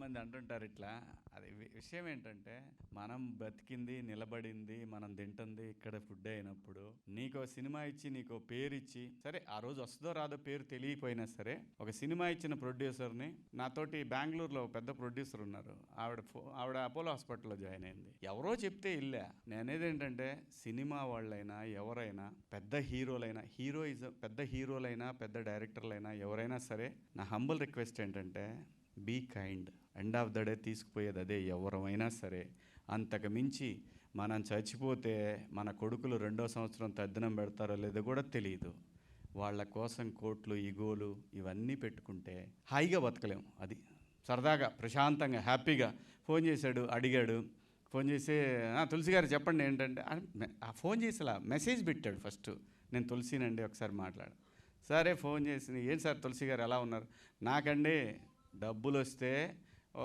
మంది అంటుంటారు ఇట్లా. అది విషయం ఏంటంటే మనం బతికింది నిలబడింది మనం తింటుంది ఇక్కడ ఫుడ్ అయినప్పుడు నీకో సినిమా ఇచ్చి నీకో పేరు ఇచ్చి సరే ఆ రోజు వస్తుందో రాదో పేరు తెలియపోయినా సరే ఒక సినిమా ఇచ్చిన ప్రొడ్యూసర్ని నాతోటి బెంగళూరులో ఒక పెద్ద ప్రొడ్యూసర్ ఉన్నారు. ఆవిడ ఫో- ఆవిడ అపోలో హాస్పిటల్లో జాయిన్ అయింది. ఎవరో చెప్తే ఇల్లే. నేనేది ఏంటంటే సినిమా వాళ్ళైనా ఎవరైనా పెద్ద హీరోలైనా హీరోయిజం పెద్ద హీరోలైనా పెద్ద డైరెక్టర్లైనా ఎవరైనా సరే నా హంబుల్ రిక్వెస్ట్ ఏంటంటే be kind. End of the day తీసుకుపోయేది అదే ఎవరమైనా సరే. అంతకు మించి మనం చచ్చిపోతే మన కొడుకులు రెండో సంవత్సరం తద్దినం పెడతారో లేదో కూడా తెలియదు వాళ్ళ కోసం కోట్లు ఇగోలు ఇవన్నీ పెట్టుకుంటే హాయిగా బతకలేము. అది సరదాగా ప్రశాంతంగా హ్యాపీగా ఫోన్ చేశాడు అడిగాడు. ఫోన్ చేసి తులసి గారు చెప్పండి ఏంటంటే ఆ ఫోన్ చేసేలా మెసేజ్ పెట్టాడు ఫస్ట్. నేను తులసినండి ఒకసారి మాట్లాడు. సరే ఫోన్ చేసి ఏం సార్ తులసి గారు ఎలా ఉన్నారు? నాకండి డబ్బులు వస్తే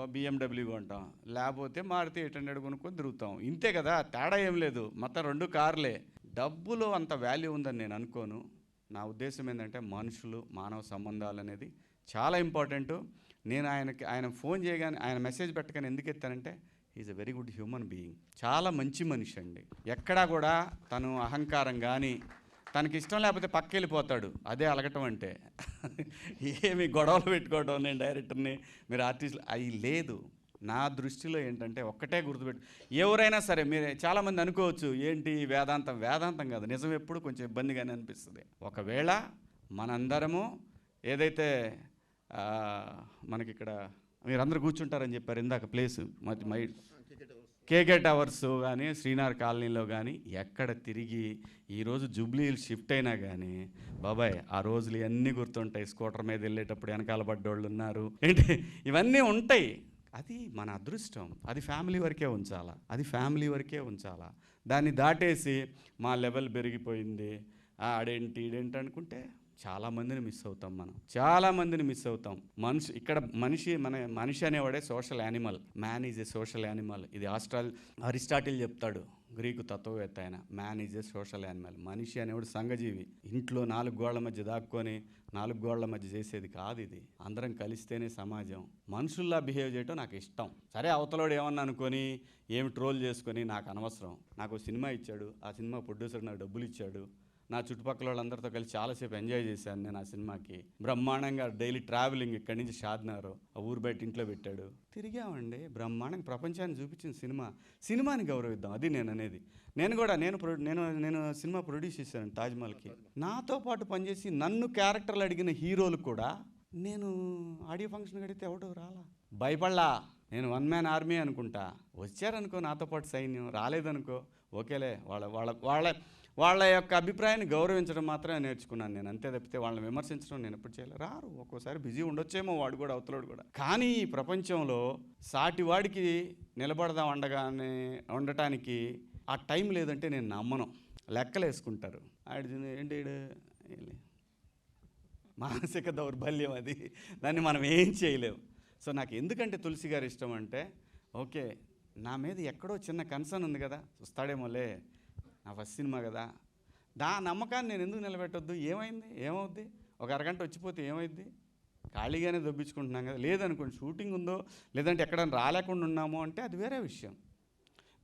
బిఎండబ్ల్యూ కొంటాం. లేకపోతే మారుతి ఎయిట్ హండ్రెడ్ కొనుక్కొని తిరుగుతాం. ఇంతే కదా తేడా ఏం లేదు. మొత్తం రెండు కార్లే. డబ్బులో అంత వాల్యూ ఉందని నేను అనుకోను. నా ఉద్దేశం ఏంటంటే మనుషులు మానవ సంబంధాలు అనేది చాలా ఇంపార్టెంట్. నేను ఆయనకి ఆయన ఫోన్ చేయగానే ఆయన మెసేజ్ పెట్టగానే ఎందుకు ఎత్తానంటే is a very good human being. చాలా మంచి మనిషి అండి. ఎక్కడా కూడా తను అహంకారం కానీ తనకి ఇష్టం లేకపోతే పక్క వెళ్ళిపోతాడు అదే అలగటం అంటే. ఏమి గొడవలు పెట్టుకోవడం నేను డైరెక్టర్ని మీరు ఆర్టిస్టులు అవి లేదు. నా దృష్టిలో ఏంటంటే ఒక్కటే గుర్తుపెట్టు ఎవరైనా సరే మీరు చాలామంది అనుకోవచ్చు ఏంటి వేదాంతం? వేదాంతం కాదు నిజం ఎప్పుడు కొంచెం ఇబ్బందిగానే అనిపిస్తుంది. ఒకవేళ మనందరము ఏదైతే మనకి ఇక్కడ మీరందరూ కూర్చుంటారని చెప్పారు ఇందాక ప్లేస్ మై కేకే టవర్స్ కానీ శ్రీనార్ కాలనీలో కానీ ఎక్కడ తిరిగి ఈరోజు జూబ్లీలు షిఫ్ట్ అయినా కానీ బాబాయ్ ఆ రోజులు ఇవన్నీ గుర్తుంటాయి. స్కూటర్ మీద వెళ్ళేటప్పుడు వెనకాల పడ్డోళ్ళు ఉన్నారు. ఏంటి? ఇవన్నీ ఉంటాయి. అది మన అదృష్టం. అది ఫ్యామిలీ వరకే ఉంచాలా? అది ఫ్యామిలీ వరకే ఉంచాలా? దాన్ని దాటేసి మా లెవెల్ పెరిగిపోయింది. ఆడేంటి ఈడేంటి అనుకుంటే చాలా మందిని మిస్ అవుతాం మనం. చాలా మందిని మిస్ అవుతాం. మనిషి ఇక్కడ మనిషి మన మనిషి అనేవాడే social animal man is a social animal ఇది ఆస్ట్రాల్ అరిస్టాటిల్ చెప్తాడు గ్రీకు తత్వవేత్త ఆయన. Man is a social animal మనిషి అనేవాడు సంఘజీవి. ఇంట్లో నాలుగు గోళ్ళ మధ్య దాక్కొని నాలుగు గోళ్ళ మధ్య చేసేది కాదు ఇది. అందరం కలిస్తేనే సమాజం. మనుషుల్లా బిహేవ్ చేయటం నాకు ఇష్టం. సరే అవతలోడు ఏమన్నా అనుకొని ఏమి ట్రోల్ చేసుకొని నాకు అనవసరం. నాకు సినిమా ఇచ్చాడు. ఆ సినిమా ప్రొడ్యూసర్ నాకు డబ్బులు ఇచ్చాడు. నా చుట్టుపక్కల వాళ్ళందరితో కలిసి చాలాసేపు ఎంజాయ్ చేశాను నేను ఆ సినిమాకి. బ్రహ్మాండంగా డైలీ ట్రావెలింగ్ ఇక్కడి నుంచి షాద్నారు ఆ ఊరు బయట ఇంట్లో పెట్టాడు. తిరిగామండి బ్రహ్మాండంగా ప్రపంచాన్ని చూపించిన సినిమా. సినిమాని గౌరవిద్దాం అది నేను అనేది. నేను కూడా నేను ప్రొ- నేను నేను సినిమా ప్రొడ్యూస్ చేశాను తాజ్మహల్కి నాతో పాటు పనిచేసి నన్ను క్యారెక్టర్లు అడిగిన హీరోలు కూడా నేను ఆడియో ఫంక్షన్ అడిగితే ఎవడో రాలా? భయపడలా? నేను వన్ మ్యాన్ ఆర్మీ అనుకుంటా. వచ్చారనుకో నాతో పాటు సైన్యం రాలేదనుకో ఓకేలే వాళ్ళ వాళ్ళ వాళ్ళ వాళ్ళ యొక్క అభిప్రాయాన్ని గౌరవించడం మాత్రమే నేర్చుకున్నాను నేను. అంతే తప్పితే వాళ్ళని విమర్శించడం నేను ఎప్పుడు చేయలేదు. రారు ఒక్కోసారి బిజీ ఉండొచ్చేమో వాడు కూడా అవతలోడు కూడా. కానీ ఈ ప్రపంచంలో సాటి వాడికి నిలబడదాం ఉండగానే ఉండటానికి ఆ టైం లేదంటే నేను నమ్మను. లెక్కలు వేసుకుంటారు ఆడి ఏంటి మానసిక దౌర్బల్యం అది. దాన్ని మనం ఏం చేయలేము సో నాకు ఎందుకంటే తులసి గారు ఇష్టం అంటే ఓకే నా మీద ఎక్కడో చిన్న కన్సర్న్ ఉంది కదా చూస్తాడేమోలే నా ఫస్ట్ సినిమా కదా. దా నమ్మకాన్ని నేను ఎందుకు నిలబెట్టొద్దు? ఏమైంది? ఏమవుద్ది? ఒక అరగంట వచ్చిపోతే ఏమైంది ఖాళీగానే దొబ్బించుకుంటున్నాం కదా. లేదనుకోండి షూటింగ్ ఉందో లేదంటే ఎక్కడైనా రాలేకుండా ఉన్నామో అంటే అది వేరే విషయం.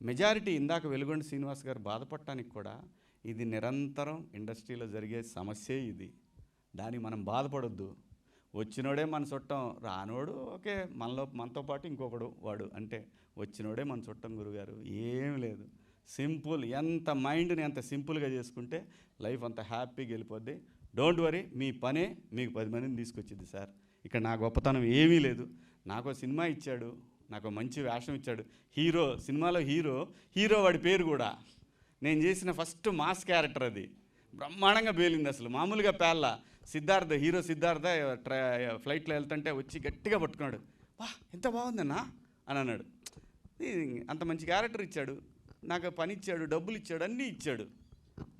మెజారిటీ ఇందాక వెలుగొండ శ్రీనివాస్ గారు బాధపడటానికి కూడా ఇది నిరంతరం ఇండస్ట్రీలో జరిగే సమస్యే ఇది. దానికి మనం బాధపడొద్దు. వచ్చినోడే మన చుట్టం రానోడు ఓకే మనలో మనతో పాటు ఇంకొకడు వాడు అంటే వచ్చినోడే మన చుట్టం గురుగారు ఏం లేదు. సింపుల్ ఎంత మైండ్ని ఎంత సింపుల్గా చేసుకుంటే లైఫ్ అంత హ్యాపీగా వెళ్ళిపోద్ది. డోంట్ వరీ మీ పనే మీకు పది మందిని తీసుకొచ్చింది సార్. ఇక్కడ నా గొప్పతనం ఏమీ లేదు. నాకు సినిమా ఇచ్చాడు నాకు మంచి వేషం ఇచ్చాడు. హీరో సినిమాలో హీరో హీరో వాడి పేరు కూడా. నేను చేసిన ఫస్ట్ మాస్ క్యారెక్టర్ అది. బ్రహ్మాండంగా పేలింది అసలు మామూలుగా పేల్ల. సిద్ధార్థ హీరో సిద్ధార్థ ట్రా ఫ్లైట్లో వెళ్తుంటే వచ్చి గట్టిగా పట్టుకున్నాడు. వా ఎంత బాగుందన్నా? అని అన్నాడు. అంత మంచి క్యారెక్టర్ ఇచ్చాడు. నాకు పని ఇచ్చాడు డబ్బులు ఇచ్చాడు అన్నీ ఇచ్చాడు.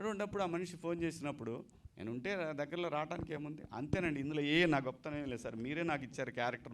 ఉన్నప్పుడు ఆ మనిషి ఫోన్ చేసినప్పుడు నేను ఉంటే దగ్గరలో రావడానికి ఏముంది? అంతేనండి ఇందులో ఏ నా గొప్పతనం లేదు సార్. మీరే నాకు ఇచ్చారు క్యారెక్టర్